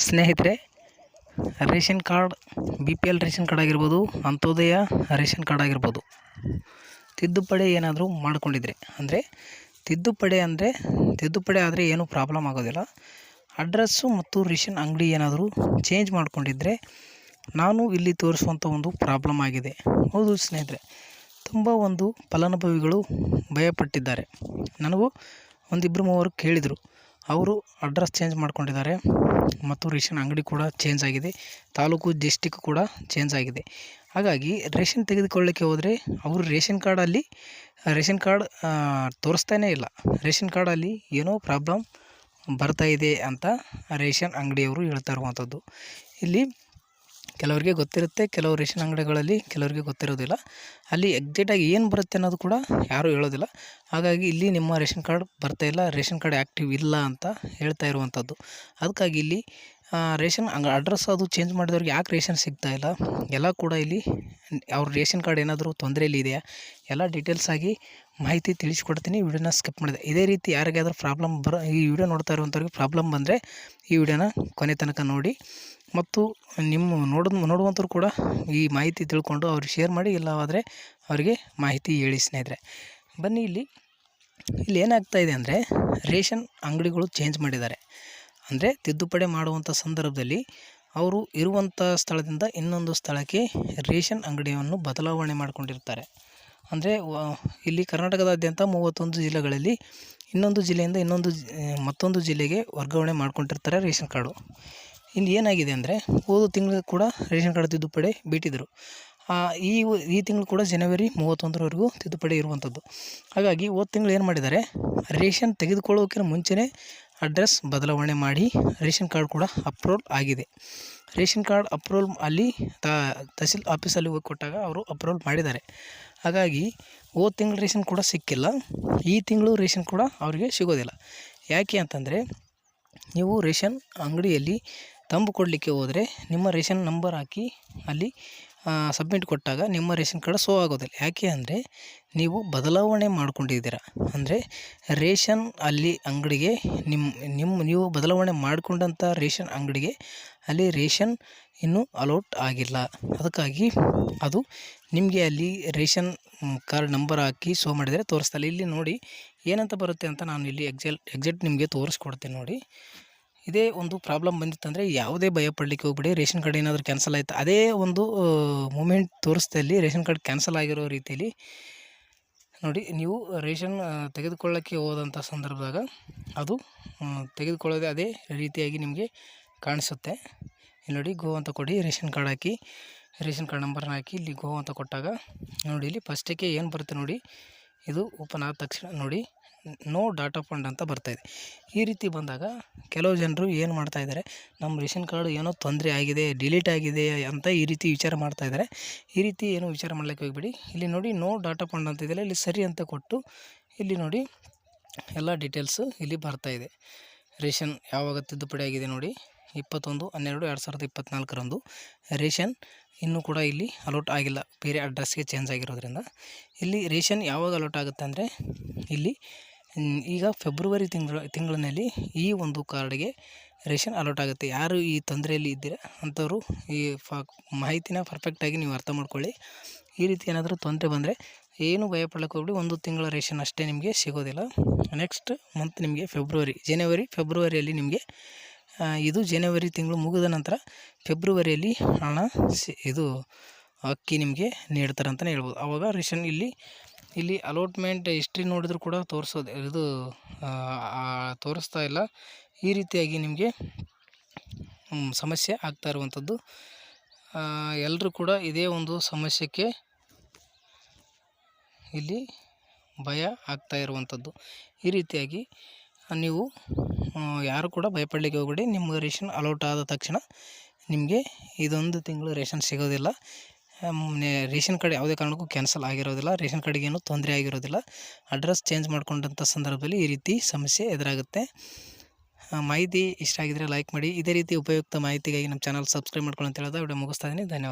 ಸ್ನೇಹಿತರೆ, ration card, B P L ration card ಆಗಿರ್ಬೋದು, Antyodaya ration card ಆಗಿರ್ಬೋದು, ತಿದ್ದುಪಡಿ ಏನಾದರೂ ಮಾಡಿಕೊಂಡಿದ್ರೆ, ಅಂದರೆ ತಿದ್ದುಪಡಿ ಅಂದರೆ, ತಿದ್ದುಪಡಿ ಆದರೆ ಏನೂ ಪ್ರಾಬ್ಲಮ್ ಆಗೋದಿಲ್ಲ. ಅಡ್ರೆಸ್ಸು ಮತ್ತು ರೇಷನ್ ಅಂಗಡಿ ಏನಾದರೂ ಚೇಂಜ್ ಮಾಡಿಕೊಂಡಿದ್ರೆ, ನಾನು ಇಲ್ಲಿ ತೋರಿಸುವಂಥ ಒಂದು ಪ್ರಾಬ್ಲಮ್ ಆಗಿದೆ. ಹೌದು ಸ್ನೇಹಿತರೆ, ತುಂಬ ಒಂದು ಫಲಾನುಭವಿಗಳು ಭಯಪಟ್ಟಿದ್ದಾರೆ. ನನಗೂ ಒಂದಿಬ್ಬರು ಮೂವರು ಕೇಳಿದರು, ಅವರು ಅಡ್ರೆಸ್ ಚೇಂಜ್ ಮಾಡ್ಕೊಂಡಿದ್ದಾರೆ. ಮತ್ತು ರೇಷನ್ ಅಂಗಡಿ ಕೂಡ ಚೇಂಜ್ ಆಗಿದೆ. ತಾಲೂಕು ಡಿಸ್ಟಿಕ್ ಕೂಡ ಚೇಂಜ್ ಆಗಿದೆ. ಹಾಗಾಗಿ ರೇಷನ್ ತೆಗೆದುಕೊಳ್ಳಿಕ್ಕೆ ಹೋದರೆ ಅವರು ರೇಷನ್ ಕಾರ್ಡಲ್ಲಿ ರೇಷನ್ ಕಾರ್ಡ್ ತೋರಿಸ್ತಾನೇ ಇಲ್ಲ. ರೇಷನ್ ಕಾರ್ಡಲ್ಲಿ ಏನೋ ಪ್ರಾಬ್ಲಮ್ ಬರ್ತಾ ಇದೆ ಅಂತ ರೇಷನ್ ಅಂಗಡಿಯವರು ಹೇಳ್ತಾ ಇರುವಂಥದ್ದು. ಇಲ್ಲಿ ಕೆಲವರಿಗೆ ಗೊತ್ತಿರುತ್ತೆ, ಕೆಲವು ರೇಷನ್ ಅಂಗಡಿಗಳಲ್ಲಿ ಕೆಲವರಿಗೆ ಗೊತ್ತಿರೋದಿಲ್ಲ. ಅಲ್ಲಿ ಎಕ್ಸಾಕ್ಟಾಗಿ ಏನು ಬರುತ್ತೆ ಅನ್ನೋದು ಕೂಡ ಯಾರೂ ಹೇಳೋದಿಲ್ಲ. ಹಾಗಾಗಿ ಇಲ್ಲಿ ನಿಮ್ಮ ರೇಷನ್ ಕಾರ್ಡ್ ಬರ್ತಾಯಿಲ್ಲ ರೇಷನ್ ಕಾರ್ಡ್ ಆ್ಯಕ್ಟಿವ್ ಇಲ್ಲ ಅಂತ ಹೇಳ್ತಾ ಇರುವಂಥದ್ದು. ಅದಕ್ಕಾಗಿ ಇಲ್ಲಿ ರೇಷನ್ ಹಂಗೆ ಅಡ್ರೆಸ್ ಅದು ಚೇಂಜ್ ಮಾಡಿದವ್ರಿಗೆ ಯಾಕೆ ರೇಷನ್ ಸಿಗ್ತಾ ಇಲ್ಲ? ಎಲ್ಲ ಕೂಡ ಇಲ್ಲಿ ಅವ್ರ ರೇಷನ್ ಕಾರ್ಡ್ ಏನಾದರೂ ತೊಂದರೆಯಲ್ಲಿ ಇದೆಯಾ? ಎಲ್ಲ ಡೀಟೇಲ್ಸ್ ಆಗಿ ಮಾಹಿತಿ ತಿಳಿಸ್ಕೊಡ್ತೀನಿ, ವಿಡಿಯೋನ ಸ್ಕಿಪ್ ಮಾಡಿದೆ. ಇದೇ ರೀತಿ ಯಾರಿಗಾದ್ರೂ ಪ್ರಾಬ್ಲಮ್ ಬರೋ, ಈ ವಿಡಿಯೋ ನೋಡ್ತಾ ಇರುವಂಥವ್ರಿಗೆ ಪ್ರಾಬ್ಲಮ್ ಬಂದರೆ ಈ ವಿಡಿಯೋನ ಕೊನೆ ತನಕ ನೋಡಿ. ಮತ್ತು ನಿಮ್ಮ ನೋಡ ನೋಡುವಂಥವ್ರು ಕೂಡ ಈ ಮಾಹಿತಿ ತಿಳ್ಕೊಂಡು ಅವ್ರಿಗೆ ಶೇರ್ ಮಾಡಿ, ಇಲ್ಲವಾದರೆ ಅವರಿಗೆ ಮಾಹಿತಿ ಹೇಳಿ ಸ್ನೇಹಿತರೆ. ಬನ್ನಿ ಇಲ್ಲಿ ಇಲ್ಲಿ ಏನಾಗ್ತಾ ಇದೆ ಅಂದರೆ ರೇಷನ್ ಅಂಗಡಿಗಳು ಚೇಂಜ್ ಮಾಡಿದ್ದಾರೆ. ಅಂದರೆ ತಿದ್ದುಪಡಿ ಮಾಡುವಂಥ ಸಂದರ್ಭದಲ್ಲಿ ಅವರು ಇರುವಂಥ ಸ್ಥಳದಿಂದ ಇನ್ನೊಂದು ಸ್ಥಳಕ್ಕೆ ರೇಷನ್ ಅಂಗಡಿಯನ್ನು ಬದಲಾವಣೆ ಮಾಡಿಕೊಂಡಿರ್ತಾರೆ. ಅಂದರೆ ಇಲ್ಲಿ ಕರ್ನಾಟಕದಾದ್ಯಂತ ಮೂವತ್ತೊಂದು ಜಿಲ್ಲೆಗಳಲ್ಲಿ ಇನ್ನೊಂದು ಜಿಲ್ಲೆಯಿಂದ ಇನ್ನೊಂದು ಮತ್ತೊಂದು ಜಿಲ್ಲೆಗೆ ವರ್ಗಾವಣೆ ಮಾಡ್ಕೊಂಡಿರ್ತಾರೆ ರೇಷನ್ ಕಾರ್ಡು. ಇಲ್ಲಿ ಏನಾಗಿದೆ ಅಂದರೆ ಹೋದ ತಿಂಗಳು ಕೂಡ ರೇಷನ್ ಕಾರ್ಡ್ ತಿದ್ದುಪಡಿ ಬಿಟ್ಟಿದ್ದರು ಈ ಈ ತಿಂಗಳು ಕೂಡ ಜನವರಿ ಮೂವತ್ತೊಂದರವರೆಗೂ ತಿದ್ದುಪಡಿ ಇರುವಂಥದ್ದು ಹಾಗಾಗಿ ಹೋದ ತಿಂಗಳು ಏನು ಮಾಡಿದ್ದಾರೆ? ರೇಷನ್ ತೆಗೆದುಕೊಳ್ಳೋಕ್ಕಿಂತ ಮುಂಚೆನೇ ಅಡ್ರೆಸ್ ಬದಲಾವಣೆ ಮಾಡಿ ರೇಷನ್ ಕಾರ್ಡ್ ಕೂಡ ಅಪ್ರೂವಲ್ ಆಗಿದೆ. ರೇಷನ್ ಕಾರ್ಡ್ ಅಪ್ರೂವಲ್ ಅಲ್ಲಿ ತಹಸೀಲ್ ಆಫೀಸಲ್ಲಿ ಹೋಗಿ ಕೊಟ್ಟಾಗ ಅವರು ಅಪ್ರೂವಲ್ ಮಾಡಿದ್ದಾರೆ. ಹಾಗಾಗಿ ಹೋದ ತಿಂಗಳು ರೇಷನ್ ಕೂಡ ಸಿಕ್ಕಿಲ್ಲ. ಈ ತಿಂಗಳು ರೇಷನ್ ಕೂಡ ಅವರಿಗೆ ಸಿಗೋದಿಲ್ಲ. ಯಾಕೆ ಅಂತಂದರೆ ನೀವು ರೇಷನ್ ಅಂಗಡಿಯಲ್ಲಿ ತಂಬು ಕೊಡಲಿಕ್ಕೆ ಹೋದರೆ ನಿಮ್ಮ ರೇಷನ್ ನಂಬರ್ ಹಾಕಿ ಅಲ್ಲಿ ಸಬ್ಮಿಟ್ ಕೊಟ್ಟಾಗ ನಿಮ್ಮ ರೇಷನ್ ಕಾರ್ಡ್ ಸೋ ಆಗೋದಿಲ್ಲ. ಯಾಕೆ ಅಂದರೆ ನೀವು ಬದಲಾವಣೆ ಮಾಡ್ಕೊಂಡಿದ್ದೀರ. ಅಂದರೆ ರೇಷನ್ ಅಲ್ಲಿ ಅಂಗಡಿಗೆ ನಿಮ್ಮ ನಿಮ್ಮ ನೀವು ಬದಲಾವಣೆ ಮಾಡಿಕೊಂಡಂಥ ರೇಷನ್ ಅಂಗಡಿಗೆ ಅಲ್ಲಿ ರೇಷನ್ ಇನ್ನೂ ಅಲೌಟ್ ಆಗಿಲ್ಲ. ಅದಕ್ಕಾಗಿ ಅದು ನಿಮಗೆ ಅಲ್ಲಿ ರೇಷನ್ ಕಾರ್ಡ್ ನಂಬರ್ ಹಾಕಿ ಶೋ ಮಾಡಿದರೆ ತೋರಿಸ್ತಲ್ಲ ಇಲ್ಲಿ. ನೋಡಿ ಏನಂತ ಬರುತ್ತೆ ಅಂತ ನಾನು ಇಲ್ಲಿ ಎಕ್ಸೆಲ್ ಎಕ್ಸಾಕ್ಟ್ ನಿಮಗೆ ತೋರಿಸ್ಕೊಡ್ತೀನಿ ನೋಡಿ. ಇದೇ ಒಂದು ಪ್ರಾಬ್ಲಮ್ ಬಂದಿತ್ತಂದರೆ ಯಾವುದೇ ಭಯ ಪಡಲಿಕ್ಕೆ ಹೋಗ್ಬಿಡಿ, ರೇಷನ್ ಕಾರ್ಡ್ ಏನಾದರೂ ಕ್ಯಾನ್ಸಲ್ ಆಯಿತು. ಅದೇ ಒಂದು ಮೂಮೆಂಟ್ ತೋರಿಸ್ದಲ್ಲಿ ರೇಷನ್ ಕಾರ್ಡ್ ಕ್ಯಾನ್ಸಲ್ ಆಗಿರೋ ರೀತಿಯಲ್ಲಿ ನೋಡಿ, ನೀವು ರೇಷನ್ ತೆಗೆದುಕೊಳ್ಳೋಕ್ಕೆ ಹೋದಂಥ ಸಂದರ್ಭದಾಗ ಅದು ತೆಗೆದುಕೊಳ್ಳೋದೇ ಅದೇ ರೀತಿಯಾಗಿ ನಿಮಗೆ ಕಾಣಿಸುತ್ತೆ. ಇಲ್ಲಿ ನೋಡಿ, ಗೋ ಅಂತ ಕೊಡಿ, ರೇಷನ್ ಕಾರ್ಡ್ ಹಾಕಿ, ರೇಷನ್ ಕಾರ್ಡ್ ನಂಬರ್ನ ಹಾಕಿ ಇಲ್ಲಿ ಗೋ ಅಂತ ಕೊಟ್ಟಾಗ ನೋಡಿ, ಇಲ್ಲಿ ಫಸ್ಟಿಗೆ ಏನು ಬರುತ್ತೆ ನೋಡಿ ಇದು ಓಪನ್ ಆದ ತಕ್ಷಣ ನೋಡಿ, ನೋ ಡಾಟಾ ಫಂಡ್ ಅಂತ ಬರ್ತಾಯಿದೆ ಈ ರೀತಿ ಬಂದಾಗ ಕೆಲವು ಜನರು ಏನು ಮಾಡ್ತಾಯಿದ್ದಾರೆ ನಮ್ಮ ರೇಷನ್ ಕಾರ್ಡ್ ಏನೋ ತೊಂದರೆ ಆಗಿದೆ, ಡಿಲೀಟ್ ಆಗಿದೆ ಅಂತ ಈ ರೀತಿ ವಿಚಾರ ಮಾಡ್ತಾಯಿದ್ದಾರೆ ಈ ರೀತಿ ಏನು ವಿಚಾರ ಮಾಡ್ಲಿಕ್ಕೆ ಹೋಗಬೇಡಿ. ಇಲ್ಲಿ ನೋಡಿ ನೋ ಡಾಟಾ ಫಂಡ್ ಅಂತ ಇದೆಯಲ್ಲ ಇಲ್ಲಿ ಸರಿ ಅಂತ ಕೊಟ್ಟು ಇಲ್ಲಿ ನೋಡಿ ಎಲ್ಲ ಡೀಟೇಲ್ಸು ಇಲ್ಲಿ ಬರ್ತಾ ಇದೆ. ರೇಷನ್ ಯಾವಾಗ ತಿದ್ದುಪಡಿ ಆಗಿದೆ ನೋಡಿ, ಇಪ್ಪತ್ತೊಂದು, ಹನ್ನೆರಡು, ಎರಡು ಸಾವಿರದ ಇಪ್ಪತ್ತ್ನಾಲ್ಕರಂದು ರೇಷನ್ ಇನ್ನೂ ಕೂಡ ಇಲ್ಲಿ ಅಲೋಟ್ ಆಗಿಲ್ಲ. ಬೇರೆ ಅಡ್ರೆಸ್ಗೆ ಚೇಂಜ್ ಆಗಿರೋದ್ರಿಂದ. ಇಲ್ಲಿ ರೇಷನ್ ಯಾವಾಗ ಅಲೋಟ್ ಆಗುತ್ತೆ ಅಂದರೆ, ಇಲ್ಲಿ ಈಗ ಫೆಬ್ರವರಿ ತಿಂಗಳ, ತಿಂಗಳಿನಲ್ಲಿ ಈ ಒಂದು ಕಾರ್ಡ್ಗೆ ರೇಷನ್ ಅಲೋಟ್ ಆಗುತ್ತೆ. ಯಾರು ಈ ತೊಂದರೆಯಲ್ಲಿ ಇದ್ದೀರ ಅಂಥವರು ಈ ಫ ಮಾಹಿತಿನ ಪರ್ಫೆಕ್ಟಾಗಿ ನೀವು ಅರ್ಥ ಮಾಡ್ಕೊಳ್ಳಿ. ಈ ರೀತಿ ಏನಾದರೂ ತೊಂದರೆ ಬಂದರೆ ಏನು ಭಯ ಹೋಗ್ಬಿಡಿ. ಒಂದು ತಿಂಗಳ ರೇಷನ್ ಅಷ್ಟೇ ನಿಮಗೆ ಸಿಗೋದಿಲ್ಲ. ನೆಕ್ಸ್ಟ್ ಮಂತ್ ನಿಮಗೆ ಫೆಬ್ರವರಿ ಜನವರಿ ಫೆಬ್ರವರಿಯಲ್ಲಿ ನಿಮಗೆ ಇದು ಜನವರಿ ತಿಂಗಳು ಮುಗಿದ ನಂತರ ಫೆಬ್ರವರಿಯಲ್ಲಿ ಹಣ ಇದು ಅಕ್ಕಿ ನಿಮಗೆ ನೀಡ್ತಾರೆ ಅಂತಲೇ ಹೇಳ್ಬೋದು. ಆವಾಗ ರೇಷನ್ ಇಲ್ಲಿ ಇಲ್ಲಿ ಅಲೋಟ್ಮೆಂಟ್ ಹಿಸ್ಟ್ರಿ ನೋಡಿದ್ರು ಕೂಡ ತೋರಿಸೋದು, ಇದು ತೋರಿಸ್ತಾ ಇಲ್ಲ. ಈ ರೀತಿಯಾಗಿ ನಿಮಗೆ ಸಮಸ್ಯೆ ಆಗ್ತಾ ಇರುವಂಥದ್ದು. ಎಲ್ಲರೂ ಕೂಡ ಇದೇ ಒಂದು ಸಮಸ್ಯೆಗೆ ಇಲ್ಲಿ ಭಯ ಆಗ್ತಾ ಇರುವಂಥದ್ದು. ಈ ರೀತಿಯಾಗಿ ನೀವು ಯಾರು ಕೂಡ ಭಯಪಡಲಿಕ್ಕೆ ಹೋಗಬೇಡಿ. ನಿಮ್ಮ ರೇಷನ್ ಅಲೌಟ್ ಆದ ತಕ್ಷಣ ನಿಮಗೆ ಇದೊಂದು ತಿಂಗಳು ರೇಷನ್ ಸಿಗೋದಿಲ್ಲ. ರೇಷನ್ ಕಾರ್ಡ್ ಯಾವುದೇ ಕಾರಣಕ್ಕೂ ಕ್ಯಾನ್ಸಲ್ ಆಗಿರೋದಿಲ್ಲ. ರೇಷನ್ ಕಾರ್ಡಿಗೆ ಏನೂ ತೊಂದರೆ ಆಗಿರೋದಿಲ್ಲ. ಅಡ್ರೆಸ್ ಚೇಂಜ್ ಮಾಡಿಕೊಂಡಂಥ ಸಂದರ್ಭದಲ್ಲಿ ಈ ರೀತಿ ಸಮಸ್ಯೆ ಎದುರಾಗುತ್ತೆ. ಮಾಹಿತಿ ಇಷ್ಟ ಆಗಿದರೆ ಲೈಕ್ ಮಾಡಿ. ಇದೇ ರೀತಿ ಉಪಯುಕ್ತ ಮಾಹಿತಿಗಾಗಿ ನಮ್ಮ ಚಾನಲ್ ಸಬ್ಸ್ಕ್ರೈಬ್ ಮಾಡ್ಕೊಳ್ಳಿ ಅಂತ ಹೇಳಿದ. ವಿಡಿಯೋ ಮುಗಿಸ್ತಾ ಇದ್ದೀನಿ. ಧನ್ಯವಾದ.